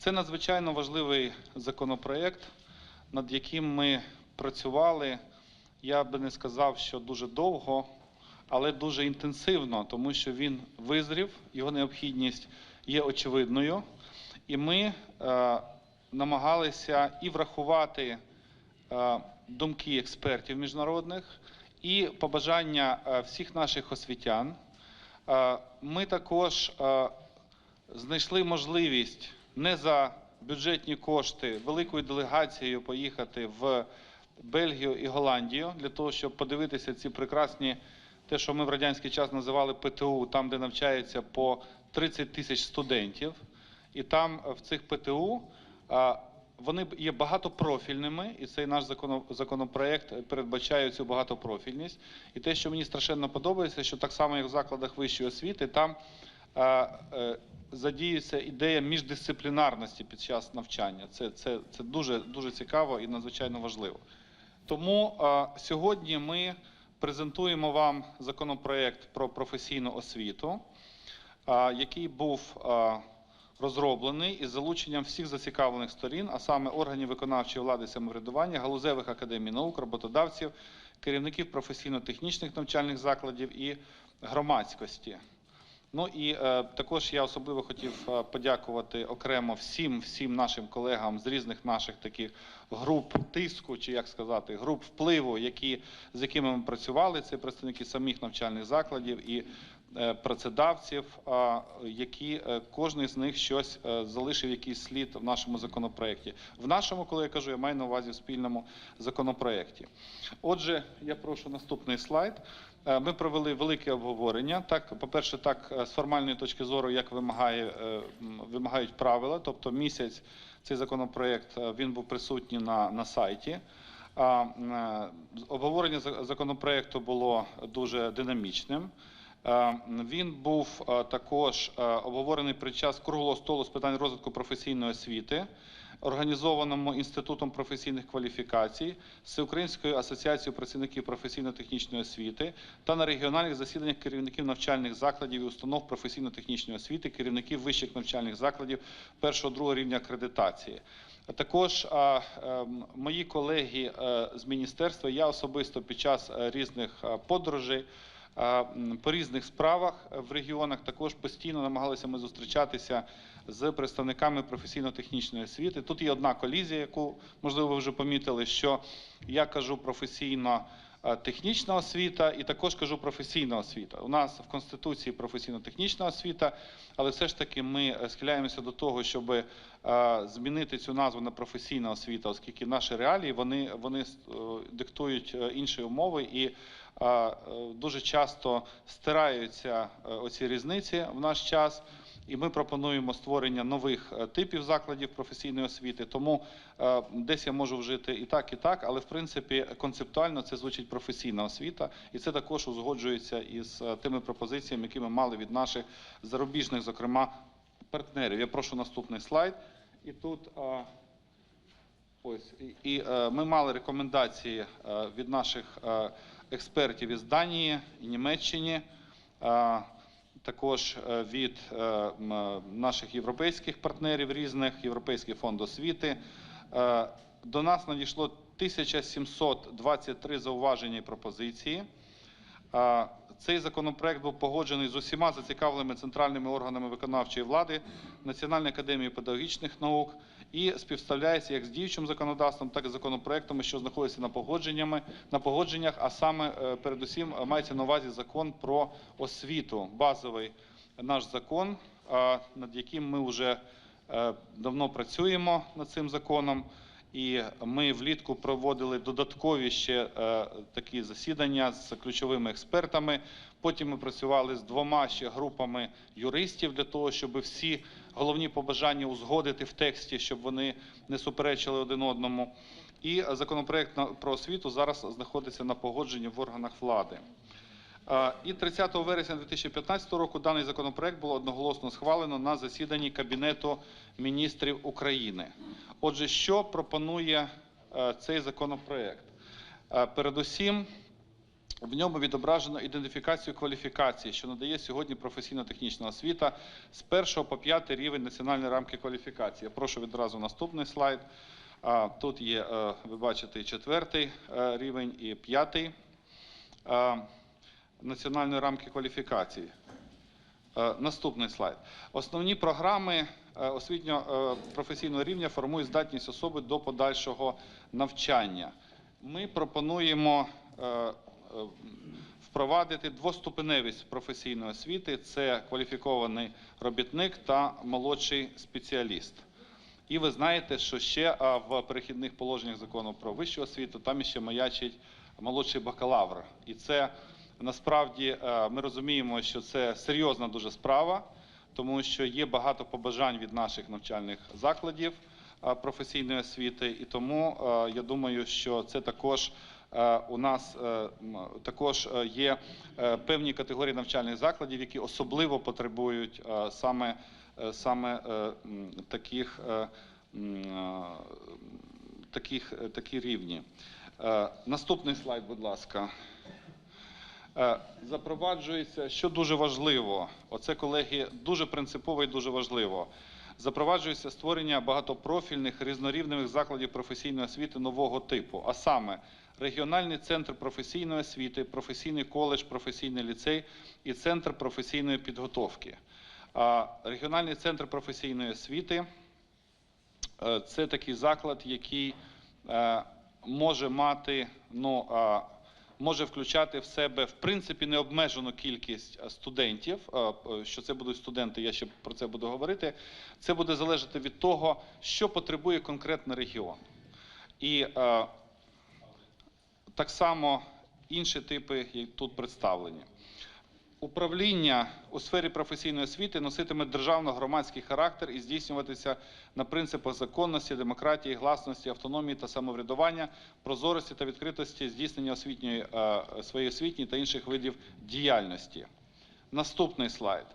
Це надзвичайно важливий законопроект, над яким ми працювали. Я би не сказав, що дуже довго, але дуже інтенсивно, тому що він визрів, його необхідність є очевидною. І ми е, намагалися і врахувати е, думки експертів міжнародних, і побажання е, всіх наших освітян. Е, Ми також е, знайшли можливість не за бюджетні кошти великою делегацією поїхати в Бельгію і Голландію для того, щоб подивитися ці прекрасні, те, що ми в радянський час називали ПТУ, там, де навчається по 30 тисяч студентів. І там е, в цих ПТУ вони є багатопрофільними, і цей наш законопроект передбачає цю багатопрофільність. І те, що мені страшенно подобається, що так само, як в закладах вищої освіти, там задіюється ідея міждисциплінарності під час навчання. Це, це, це дуже, дуже цікаво і надзвичайно важливо. Тому сьогодні ми презентуємо вам законопроект про професійну освіту, який був розроблений із залученням всіх зацікавлених сторін, а саме органів виконавчої влади самоврядування, галузевих академій наук, роботодавців, керівників професійно-технічних навчальних закладів і громадськості. Ну і е, також я особливо хотів е, подякувати окремо всім всім нашим колегам з різних наших таких груп тиску, чи як сказати, груп впливу, які з якими ми працювали. Це представники самих навчальних закладів і е, працедавців, а, які е, кожен з них щось е, залишив якийсь слід в нашому законопроекті. В нашому, коли я кажу, я маю на увазі в спільному законопроекті. Отже, я прошу наступний слайд. Е, Ми провели велике обговорення. Так, по-перше, так е, з формальної точки зору, як вимагає, е, вимагають правила, тобто місяць цей законопроект він був присутній на, на сайті. Обговорення законопроекту було дуже динамічним. Він був також обговорений під час круглого столу з питань розвитку професійної освіти, організованому інститутом професійних кваліфікацій, Всеукраїнською асоціацією працівників професійно-технічної освіти та на регіональних засіданнях керівників навчальних закладів і установ професійно-технічної освіти, керівників вищих навчальних закладів першого другого рівня акредитації. Також ем, мої колеги е, з міністерства, я особисто під час е, різних е, подорожей по різних справах в регіонах також постійно намагалися ми зустрічатися з представниками професійно-технічної освіти. Тут є одна колізія, яку можливо ви вже помітили, що я кажу професійно. Технічна освіта і також кажу професійна освіта. У нас в Конституції професійно-технічна освіта, але все ж таки ми е, схиляємося до того, щоб змінити цю назву на професійна освіта, оскільки наші реалії вони, вони е, диктують е, інші умови і е, дуже часто стираються е, оці різниці в наш час. І ми пропонуємо створення нових е, типів закладів професійної освіти. Тому десь я можу вжити і так, і так, але в принципі концептуально це звучить професійна освіта, і це також узгоджується із тими пропозиціями, які ми мали від наших зарубіжних, зокрема, партнерів. Я прошу наступний слайд. І тут ось і, ми мали рекомендації від наших е, експертів із Данії і Німеччини. також е, від е, е, наших європейських партнерів різних, Європейський фонд освіти. До нас надійшло 1723 зауваження і пропозиції. Цей законопроект був погоджений з усіма зацікавленими центральними органами виконавчої влади, Національної академії педагогічних наук і співставляється як з діючим законодавством, так і законопроектами, що знаходяться на погодженнями на погодженнях. А саме е, передусім е, мається на увазі закон про освіту, базовий наш закон, над яким ми вже е, давно працюємо над цим законом. І ми влітку проводили додаткові ще е, такі засідання з ключовими експертами. Потім ми працювали з двома ще групами юристів для того, щоб всі головні побажання узгодити в тексті, щоб вони не суперечили один одному. І законопроект про освіту зараз знаходиться на погодженні в органах влади. І 30 вересня 2015 року даний законопроект було одноголосно схвалено на засіданні Кабінету міністрів України. Отже, що пропонує е, цей законопроект? Е, Передусім, В ньому відображено ідентифікацію кваліфікації, що надає сьогодні професійно-технічна освіта з 1 по 5 рівень національної рамки кваліфікації. Я прошу відразу наступний слайд. Тут є, е, ви бачите, і четвертий рівень і п'ятий національної рамки кваліфікації. Е, Наступний слайд. Основні програми е, освітньо-професійного рівня формують здатність особи до подальшого навчання. Ми пропонуємо е, е, впровадити двоступеневість професійної освіти: це кваліфікований робітник та молодший спеціаліст. І ви знаєте, що ще в перехідних положеннях закону про вищу освіту там ще маячить молодший бакалавр. І це насправді е, ми розуміємо, що це серйозна дуже справа, тому що є багато побажань від наших навчальних закладів е, професійної освіти, і тому е, я думаю, що це також. У нас також є певні категорії навчальних закладів, які особливо потребують саме, саме таких, таких, такі рівні. Наступний слайд, будь ласка. Е, Запроваджується, що дуже важливо, оце, колеги, дуже принципово і дуже важливо. Запроваджується створення багатопрофільних різнорівневих закладів професійної освіти нового типу, а саме регіональний центр професійної освіти, професійний коледж, професійний ліцей і центр професійної підготовки. Регіональний центр професійної освіти Е, це такий заклад, який е, може мати, ну, може включати в себе в принципі необмежену кількість е, студентів. Е, е, Що це будуть студенти, я ще про це буду говорити. Це буде залежати від того, що потребує конкретний регіон. І так само інші типи тут представлені. Управління у сфері професійної освіти носитиме державно-громадський характер і здійснюватися на принципах законності, демократії, гласності, автономії та самоврядування, прозорості та відкритості здійснення освітньої, е, своєї освітньої та інших видів діяльності. Наступний слайд.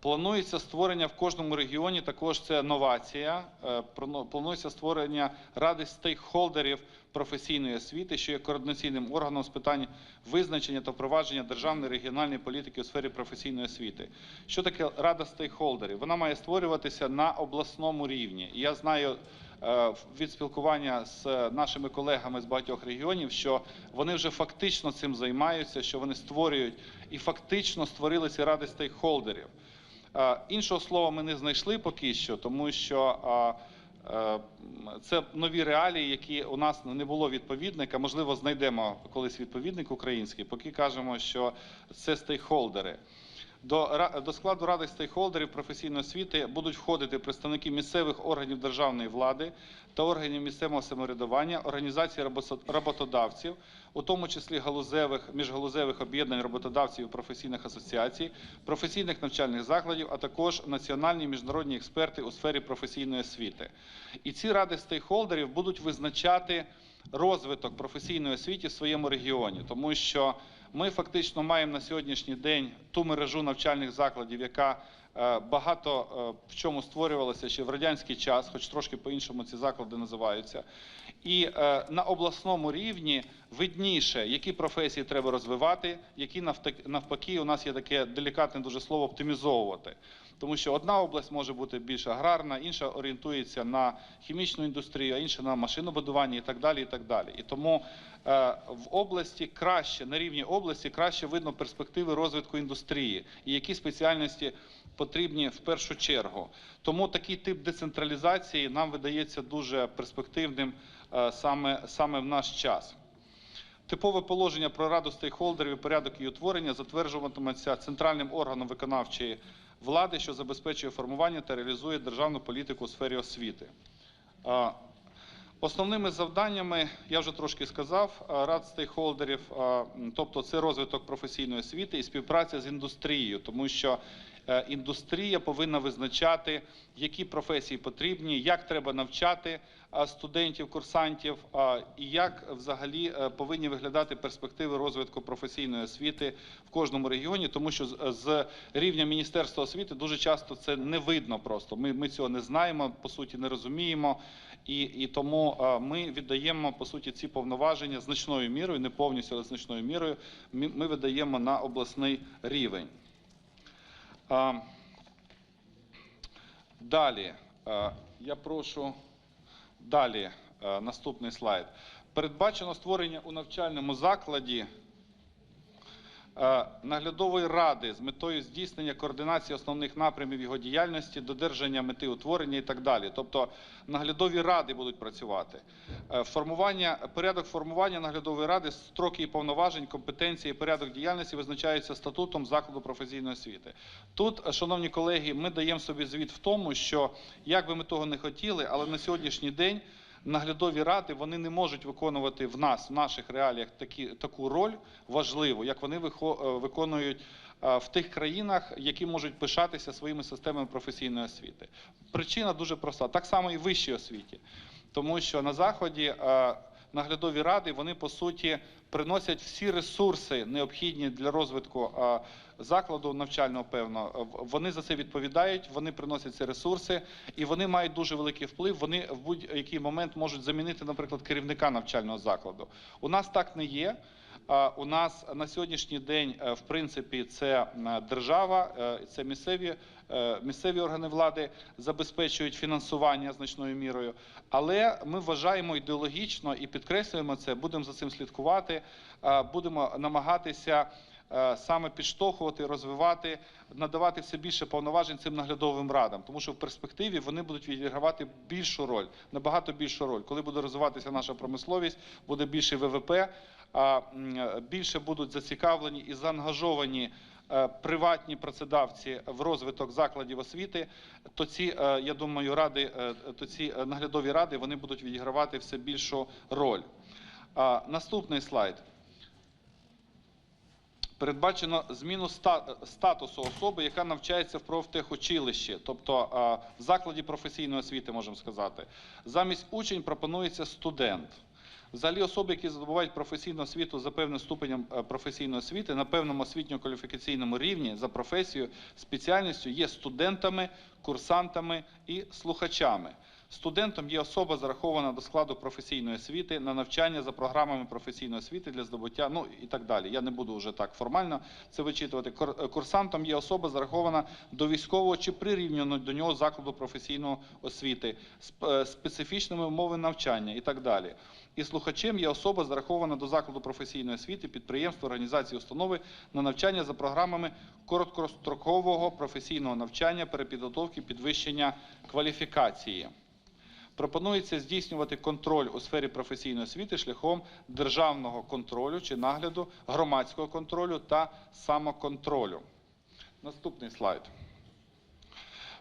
Планується створення в кожному регіоні, також це новація. е, Планується створення ради стейкхолдерів професійної освіти, що є координаційним органом з питань визначення та впровадження державної регіональної політики у сфері професійної освіти. Що таке рада стейкхолдерів? Вона має створюватися на обласному рівні. Я знаю е, від спілкування з нашими колегами з багатьох регіонів, що вони вже фактично цим займаються, що вони створюють і фактично створили ці ради стейкхолдерів. Е, Іншого слова ми не знайшли поки що, тому що е, це нові реалії, які у нас не було відповідника. Можливо, знайдемо колись відповідник український, поки кажемо, що це стейкхолдери. До, до складу ради стейкхолдерів професійної освіти будуть входити представники місцевих органів державної влади та органів місцевого самоврядування, організації роботодавців, у тому числі галузевих, міжгалузевих об'єднань роботодавців і професійних асоціацій, професійних навчальних закладів, а також національні міжнародні експерти у сфері професійної освіти. І ці ради стейкхолдерів будуть визначати розвиток професійної освіти в своєму регіоні, тому що ми фактично маємо на сьогоднішній день ту мережу навчальних закладів, яка багато е, в чому створювалася ще в радянський час, хоч трошки по-іншому ці заклади називаються. І е, на обласному рівні видніше, які професії треба розвивати, які навпаки, у нас є таке делікатне дуже слово оптимізовувати. Тому що одна область може бути більш аграрна, інша орієнтується на хімічну індустрію, а інша на машинобудування і так далі. І так далі. І тому е, в області краще, на рівні області краще видно перспективи розвитку індустрії і які спеціальності потрібні в першу чергу. Тому такий тип децентралізації нам видається дуже перспективним е, саме, саме в наш час. Типове положення про раду стейкхолдерів і порядок її утворення затверджуватиметься центральним органом виконавчої влади, що забезпечує формування та реалізує державну політику у сфері освіти. Основними завданнями, я вже трошки сказав, рад стейкхолдерів, тобто це розвиток професійної освіти і співпраця з індустрією, тому що е, індустрія повинна визначати, які професії потрібні, як треба навчати студентів, курсантів, і як взагалі е, повинні виглядати перспективи розвитку професійної освіти в кожному регіоні, тому що з, рівня Міністерства освіти дуже часто це не видно просто. Ми, ми цього не знаємо, по суті, не розуміємо. І, і тому ми віддаємо по суті ці повноваження значною мірою, не повністю, але значною мірою. Ми видаємо на обласний рівень. Далі я прошу далі наступний слайд. Передбачено створення у навчальному закладі е, наглядової ради з метою здійснення координації основних напрямів його діяльності, додержання мети утворення і так далі. Тобто наглядові ради будуть працювати. Е, Формування, порядок формування наглядової ради, строки і повноважень, компетенції, і порядок діяльності визначаються статутом закладу професійної освіти. Тут, е, шановні колеги, ми даємо собі звіт в тому, що як би ми того не хотіли, але на сьогоднішній день наглядові ради вони не можуть виконувати в нас, в наших реаліях такі, таку роль важливу, як вони е, виконують е, в тих країнах, які можуть пишатися своїми системами професійної освіти. Причина дуже проста, так само і в вищій освіті, тому що на заході е, наглядові ради вони по суті приносять всі ресурси необхідні для розвитку закладу навчального певно. Вони за це відповідають, вони приносять ці ресурси, і вони мають дуже великий вплив. Вони в будь-який момент можуть замінити, наприклад, керівника навчального закладу. У нас так не є. У нас на сьогоднішній день, е, в принципі, це е, держава, е, це місцеві, місцеві органи влади забезпечують фінансування значною мірою. Але ми вважаємо ідеологічно і підкреслюємо це, будемо за цим слідкувати, будемо намагатися саме підштовхувати, розвивати, надавати все більше повноважень цим наглядовим радам, тому що в перспективі вони будуть відігравати більшу роль, набагато більшу роль. Коли буде розвиватися наша промисловість, буде більше ВВП, більше будуть зацікавлені і заангажовані. е, Приватні працедавці в розвиток закладів освіти, то ці, е, я думаю, ради, е, то ці наглядові ради вони будуть відігравати все більшу роль. Наступний слайд. Передбачено зміну статусу особи, яка навчається в профтехучилищі, тобто в закладі професійної освіти, можемо сказати. Замість учень пропонується студент. Взагалі, особи, які здобувають професійну освіту за певним ступенем е, професійної освіти на певному освітньо-кваліфікаційному рівні за професією, спеціальністю є студентами, курсантами і слухачами. Студентом є особа, зарахована до складу професійної освіти на навчання за програмами професійної освіти для здобуття, ну і так далі. Я не буду вже так формально це вичитувати. Курсантом є особа, зарахована до військового чи прирівняно до нього закладу професійної освіти, сп- е, специфічними умовами навчання і так далі. І слухачем є особа, зарахована до закладу професійної освіти, підприємства, організації, установи на навчання за програмами короткострокового професійного навчання, перепідготовки, підвищення кваліфікації. Пропонується здійснювати контроль у сфері професійної освіти шляхом державного контролю чи нагляду, громадського контролю та самоконтролю. Наступний слайд.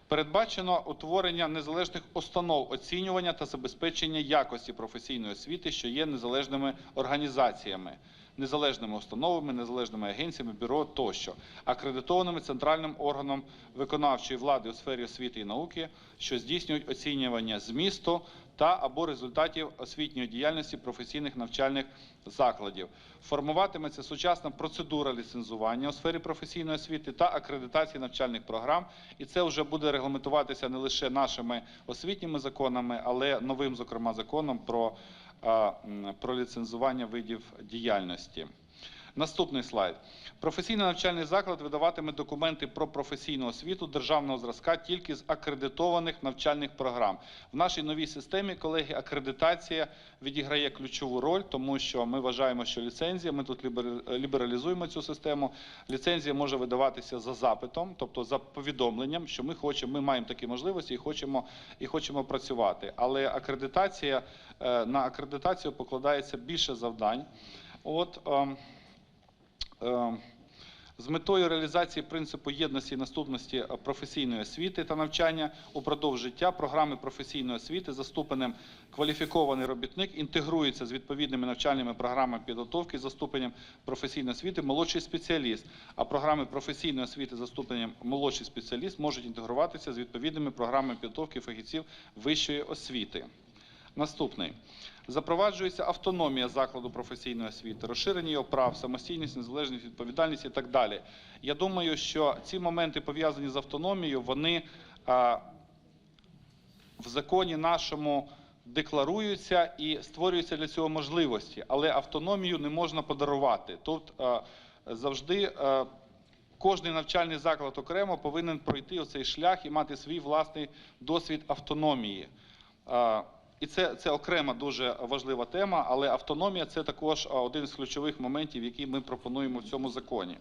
Передбачено утворення незалежних установ оцінювання та забезпечення якості професійної освіти, що є незалежними організаціями, незалежними установами, незалежними агенціями, бюро тощо, акредитованими центральним органом виконавчої влади у сфері освіти і науки, що здійснюють оцінювання змісту та або результатів освітньої діяльності професійних навчальних закладів. Формуватиметься сучасна процедура ліцензування у сфері професійної освіти та акредитації навчальних програм, і це вже буде регламентуватися не лише нашими освітніми законами, але новим, зокрема, законом про, про ліцензування видів діяльності. Наступний слайд. Професійний навчальний заклад видаватиме документи про професійну освіту державного зразка тільки з акредитованих навчальних програм. В нашій новій системі, колеги, акредитація відіграє ключову роль, тому що ми вважаємо, що ліцензія, ми тут лібералізуємо цю систему. Ліцензія може видаватися за запитом, тобто за повідомленням, що ми хочемо, ми маємо такі можливості і хочемо, і хочемо працювати. Але акредитація е, на акредитацію покладається більше завдань. От ем, З метою реалізації принципу єдності і наступності е, професійної освіти та навчання упродовж життя програми професійної освіти за ступенем кваліфікований робітник інтегрується з відповідними навчальними програмами підготовки за ступенем професійної освіти молодший спеціаліст, а програми професійної освіти за молодший спеціаліст можуть інтегруватися з відповідними програмами підготовки фахівців вищої освіти. Наступний. Запроваджується автономія закладу професійної освіти, розширення його прав, самостійність, незалежність, відповідальність і так далі. Я думаю, що ці моменти пов'язані з автономією, вони а, в законі нашому декларуються і створюються для цього можливості, але автономію не можна подарувати. Тут а, завжди. а, Кожний навчальний заклад окремо повинен пройти оцей шлях і мати свій власний досвід автономії. І це, це окрема дуже важлива тема, але автономія це також один з ключових моментів, які ми пропонуємо в цьому законі.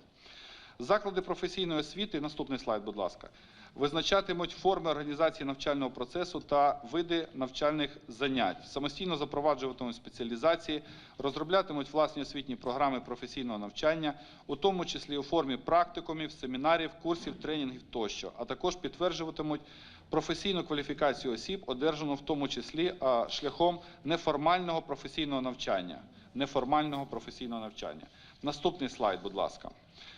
Заклади професійної освіти, наступний слайд, будь ласка, визначатимуть форми організації навчального процесу та види навчальних занять, самостійно запроваджуватимуть спеціалізації, розроблятимуть власні освітні програми професійного навчання, у тому числі у формі практикумів, семінарів, курсів, тренінгів тощо, а також підтверджуватимуть професійну кваліфікацію осіб, одержану в тому числі шляхом неформального професійного навчання. Неформального професійного навчання. Наступний слайд, будь ласка.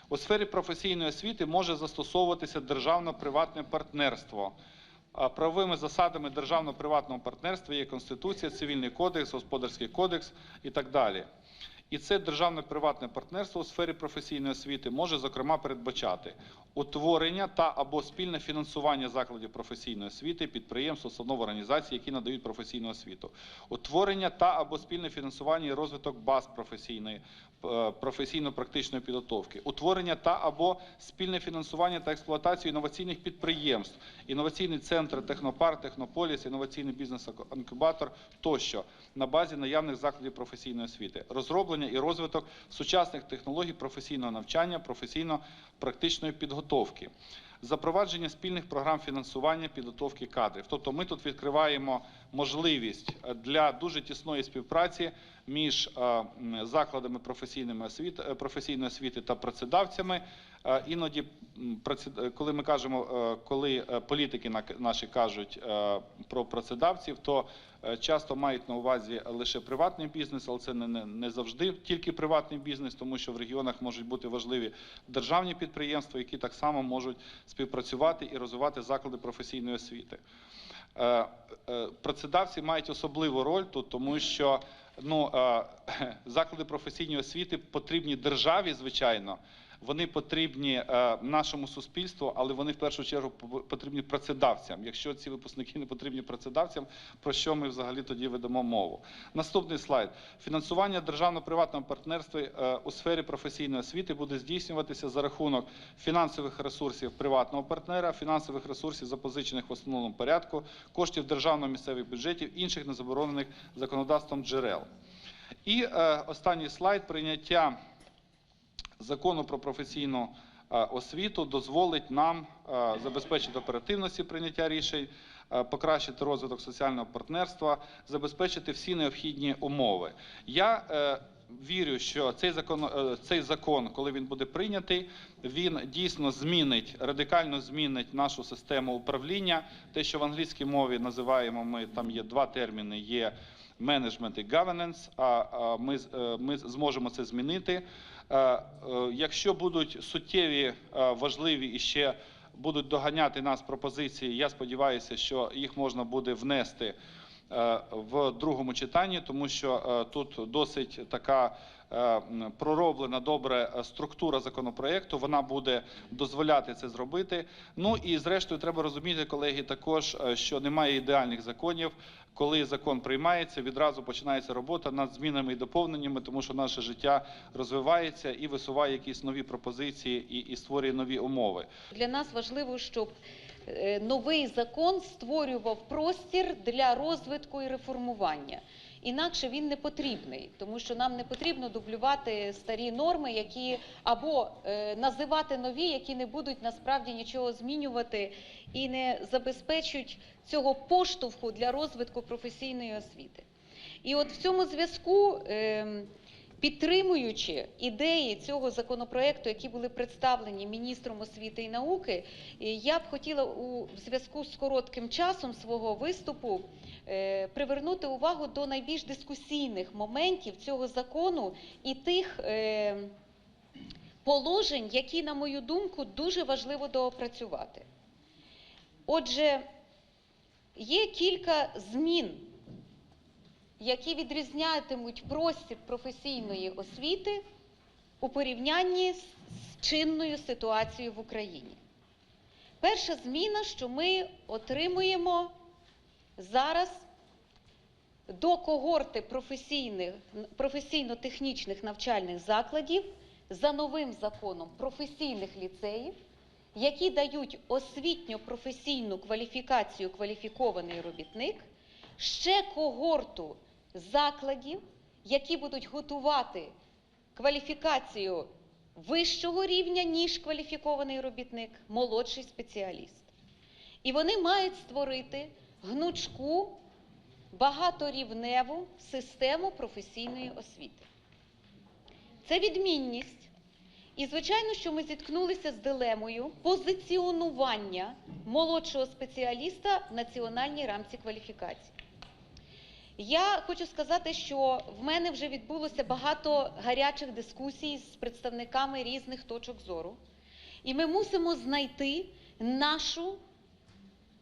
У сфері професійної освіти може застосовуватися державно-приватне партнерство. Правовими засадами державно-приватного партнерства є Конституція, Цивільний кодекс, Господарський кодекс і так далі. І це державне приватне партнерство у сфері професійної освіти може, зокрема, передбачати утворення та або спільне фінансування закладів професійної освіти, підприємств, установ організацій, які надають професійну освіту, утворення та або спільне фінансування і розвиток баз професійної професійно-практичної підготовки, утворення та або спільне фінансування та експлуатацію інноваційних підприємств, інноваційний центр, технопарк, технополіс, інноваційний бізнес-інкубатор тощо на базі наявних закладів професійної освіти, розроблення і розвиток сучасних технологій професійного навчання, професійно-практичної підготовки. Запровадження спільних програм фінансування підготовки кадрів. Тобто ми тут відкриваємо можливість е, для дуже тісної співпраці між е, закладами професійної освіти, е, професійної освіти та працедавцями. Іноді, коли ми кажемо, коли політики наші кажуть про працедавців, то часто мають на увазі лише приватний бізнес, але це не, не завжди тільки приватний бізнес, тому що в регіонах можуть бути важливі державні підприємства, які так само можуть співпрацювати і розвивати заклади професійної освіти. Е, е, Працедавці мають особливу роль тут, тому що ну, е, заклади професійної освіти потрібні державі, звичайно. Вони потрібні е, нашому суспільству, але вони в першу чергу потрібні працедавцям. Якщо ці випускники не потрібні працедавцям, про що ми взагалі тоді ведемо мову? Наступний слайд: фінансування державно-приватного партнерства е, у сфері професійної освіти буде здійснюватися за рахунок фінансових ресурсів приватного партнера, фінансових ресурсів, запозичених в основному порядку, коштів державно-місцевих бюджетів, інших незаборонених законодавством джерел. І е, останній слайд прийняття закону про професійну е, освіту дозволить нам е, забезпечити оперативності прийняття рішень, е, покращити розвиток соціального партнерства, забезпечити всі необхідні умови. Я вірю, що цей закон, цей закон, коли він буде прийнятий, він дійсно змінить радикально змінить нашу систему управління. Те, що в англійській мові називаємо ми там є два терміни: є менеджмент і governance, а ми, ми зможемо це змінити. Е, е, Якщо будуть суттєві, е, важливі і ще будуть доганяти нас пропозиції, я сподіваюся, що їх можна буде внести в другому читанні, тому що тут досить така пророблена добре е, структура законопроекту. Вона буде дозволяти це зробити. Ну і зрештою, треба розуміти, колеги, також е, що немає ідеальних законів. Коли закон приймається, відразу починається робота над змінами і доповненнями, тому що наше життя розвивається і висуває якісь нові пропозиції і, і створює нові умови. Для нас важливо, щоб е, новий закон створював простір для розвитку і реформування. Інакше він не потрібний, тому що нам не потрібно дублювати старі норми, які або е, називати нові, які не будуть насправді нічого змінювати і не забезпечують цього поштовху для розвитку професійної освіти. І от в цьому зв'язку ем, Підтримуючи ідеї цього законопроекту, які були представлені міністром освіти і науки, е, я б хотіла у зв'язку з коротким часом свого виступу е, привернути увагу до найбільш дискусійних моментів цього закону і тих е, положень, які, на мою думку, дуже важливо доопрацювати. Отже, є кілька змін, які відрізнятимуть простір професійної освіти у порівнянні з чинною ситуацією в Україні. Перша зміна, що ми отримуємо зараз до когорти професійно-технічних навчальних закладів за новим законом професійних ліцеїв, які дають освітньо-професійну кваліфікацію кваліфікований робітник, ще когорту закладів, які будуть готувати кваліфікацію вищого рівня, ніж кваліфікований робітник, молодший спеціаліст. І вони мають створити гнучку, багаторівневу систему професійної освіти. Це відмінність. І, звичайно, що ми зіткнулися з дилемою позиціонування молодшого спеціаліста в національній рамці кваліфікації. Я хочу сказати, що в мене вже відбулося багато гарячих дискусій з представниками різних точок зору, і ми мусимо знайти нашу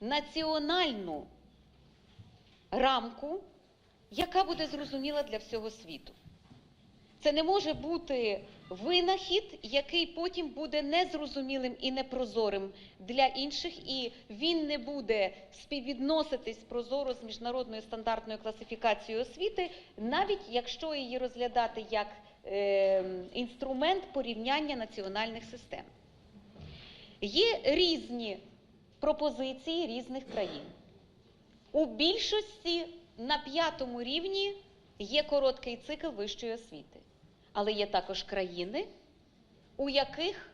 національну рамку, яка буде зрозуміла для всього світу. Це не може бути винахід, який потім буде незрозумілим і непрозорим для інших, і він не буде співвідноситись прозоро з міжнародною стандартною класифікацією освіти, навіть якщо її розглядати як е, інструмент порівняння національних систем. Є різні пропозиції різних країн. У більшості на п'ятому рівні є короткий цикл вищої освіти. Але є також країни, у яких,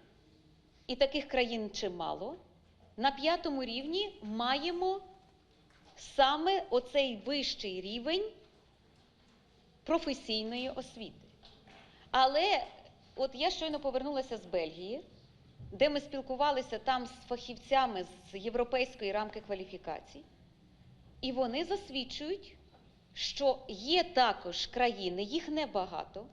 і таких країн чимало, на п'ятому рівні маємо саме оцей вищий рівень професійної освіти. Але от я щойно повернулася з Бельгії, де ми спілкувалися там з фахівцями з європейської рамки кваліфікацій, і вони засвідчують, що є також країни, їх небагато,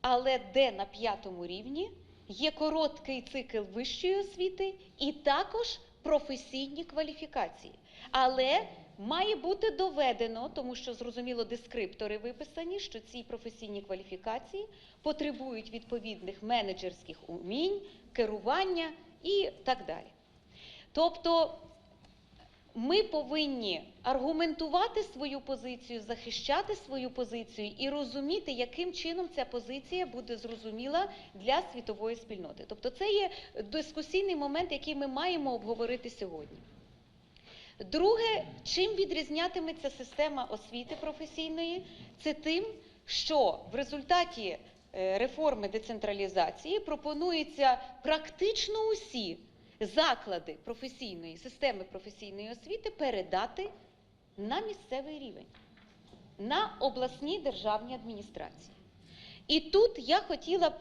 але де на п'ятому рівні є короткий цикл вищої освіти і також професійні кваліфікації. Але має бути доведено, тому що зрозуміло, дескриптори виписані, що ці професійні кваліфікації потребують відповідних менеджерських умінь, керування і так далі. Тобто ми повинні аргументувати свою позицію, захищати свою позицію і розуміти, яким чином ця позиція буде зрозуміла для світової спільноти. Тобто, це є дискусійний момент, який ми маємо обговорити сьогодні. Друге, чим відрізнятиметься система освіти професійної, це тим, що в результаті е, реформи децентралізації пропонується практично усі заклади професійної системи професійної освіти передати на місцевий рівень, на обласні державні адміністрації. І тут я хотіла б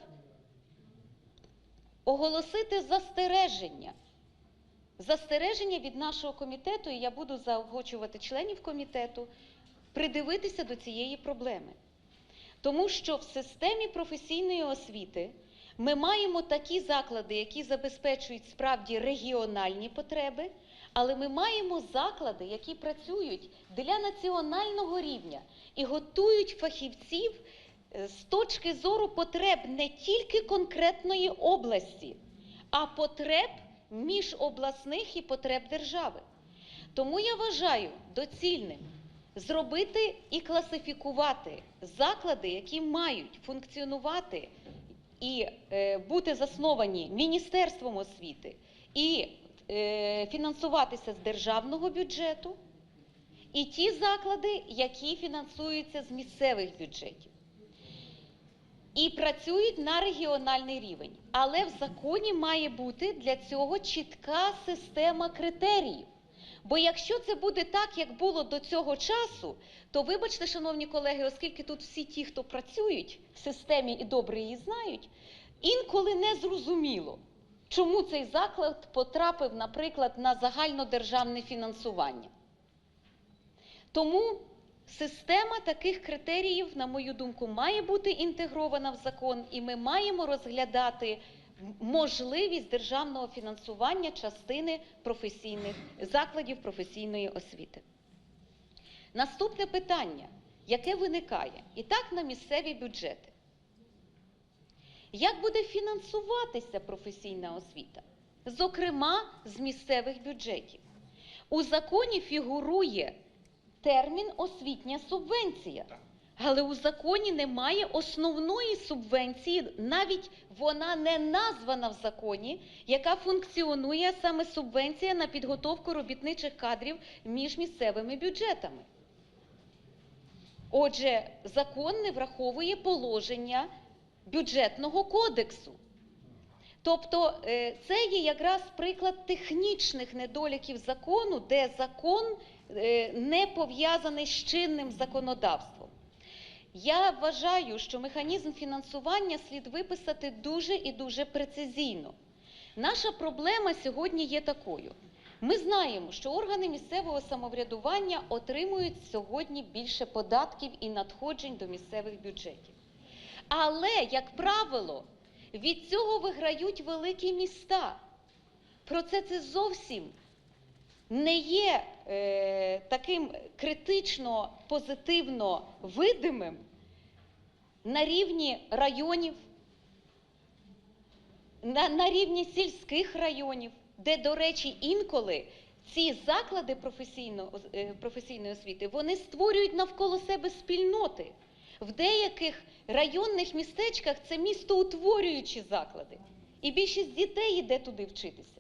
оголосити застереження. Застереження від нашого комітету, і я буду заохочувати членів комітету придивитися до цієї проблеми. Тому що в системі професійної освіти ми маємо такі заклади, які забезпечують справді регіональні потреби, але ми маємо заклади, які працюють для національного рівня і готують фахівців е, з точки зору потреб не тільки конкретної області, а потреб міжобласних і потреб держави. Тому я вважаю доцільним зробити і класифікувати заклади, які мають функціонувати і е, бути засновані Міністерством освіти і е, фінансуватися з державного бюджету, і ті заклади, які фінансуються з місцевих бюджетів. І працюють на регіональний рівень. Але в законі має бути для цього чітка система критеріїв. Бо якщо це буде так, як було до цього часу, то вибачте, шановні колеги, оскільки тут всі ті, хто працюють в системі і добре її знають, інколи не зрозуміло, чому цей заклад потрапив, наприклад, на загальнодержавне фінансування. Тому система таких критеріїв, на мою думку, має бути інтегрована в закон, і ми маємо розглядати можливість державного фінансування частини професійних закладів професійної освіти. Наступне питання, яке виникає і так на місцеві бюджети. Як буде фінансуватися професійна освіта? Зокрема, з місцевих бюджетів. У законі фігурує термін освітня субвенція. Але у законі немає основної субвенції, навіть вона не названа в законі, яка функціонує саме субвенція на підготовку робітничих кадрів між місцевими бюджетами. Отже, закон не враховує положення бюджетного кодексу. Тобто е, це є якраз приклад технічних недоліків закону, де закон е, не пов'язаний з чинним законодавством. Я вважаю, що механізм фінансування слід виписати дуже і дуже прецизійно. Наша проблема сьогодні є такою. Ми знаємо, що органи місцевого самоврядування отримують сьогодні більше податків і надходжень до місцевих бюджетів. Але, як правило, від цього виграють великі міста. Про це це зовсім не є таким критично позитивно видимим на рівні районів, на, на рівні сільських районів, де, до речі, інколи ці заклади професійно, е, професійної освіти вони створюють навколо себе спільноти. В деяких районних містечках це містоутворюючі заклади. І більшість дітей йде туди вчитися.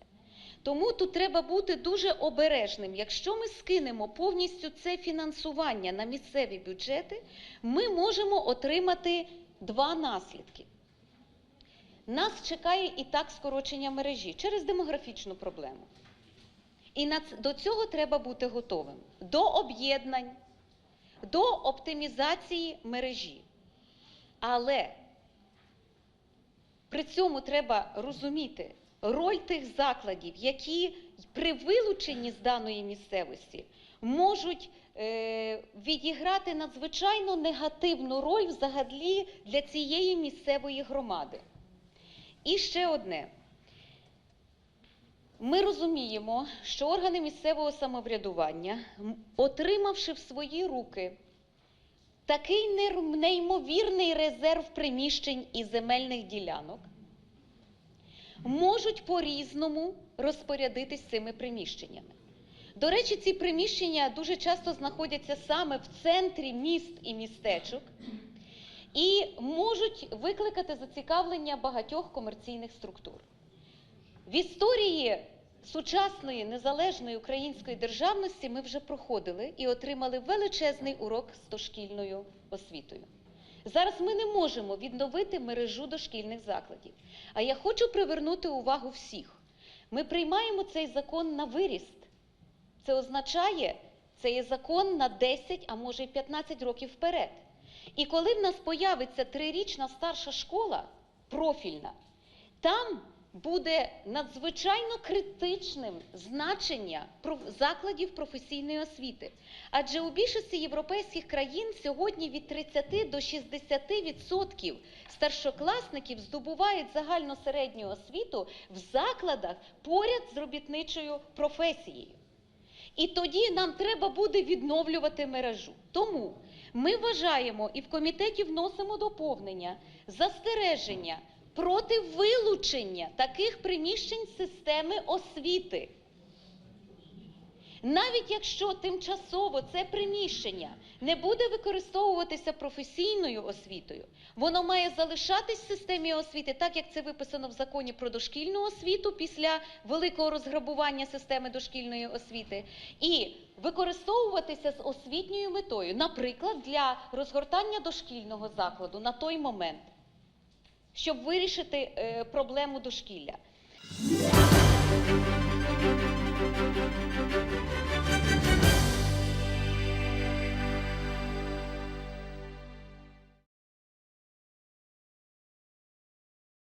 Тому тут треба бути дуже обережним. Якщо ми скинемо повністю це фінансування на місцеві бюджети, ми можемо отримати два наслідки. Нас чекає і так скорочення мережі через демографічну проблему. І до цього треба бути готовим. До об'єднань, до оптимізації мережі. Але при цьому треба розуміти роль тих закладів, які при вилученні з даної місцевості можуть е, відіграти надзвичайно негативну роль взагалі для цієї місцевої громади. І ще одне. Ми розуміємо, що органи місцевого самоврядування, отримавши в свої руки такий неймовірний резерв приміщень і земельних ділянок, можуть по-різному розпорядитись цими приміщеннями. До речі, ці приміщення дуже часто знаходяться саме в центрі міст і містечок і можуть викликати зацікавлення багатьох комерційних структур. В історії сучасної незалежної української державності ми вже проходили і отримали величезний урок з дошкільною освітою. Зараз ми не можемо відновити мережу дошкільних закладів. А я хочу привернути увагу всіх. Ми приймаємо цей закон на виріст. Це означає, це є закон на 10, а може й 15 років вперед. І коли в нас появиться трирічна старша школа, профільна, там буде надзвичайно критичним значення закладів професійної освіти. Адже у більшості європейських країн сьогодні від 30 до 60% відсотків старшокласників здобувають загальну середню освіту в закладах поряд з робітничою професією. І тоді нам треба буде відновлювати мережу. Тому ми вважаємо і в комітеті вносимо доповнення, застереження проти вилучення таких приміщень системи освіти. Навіть якщо тимчасово це приміщення не буде використовуватися професійною освітою, воно має залишатись в системі освіти, так як це виписано в законі про дошкільну освіту після великого розграбування системи дошкільної освіти, і використовуватися з освітньою метою, наприклад, для розгортання дошкільного закладу на той момент, щоб вирішити е, проблему дошкілля.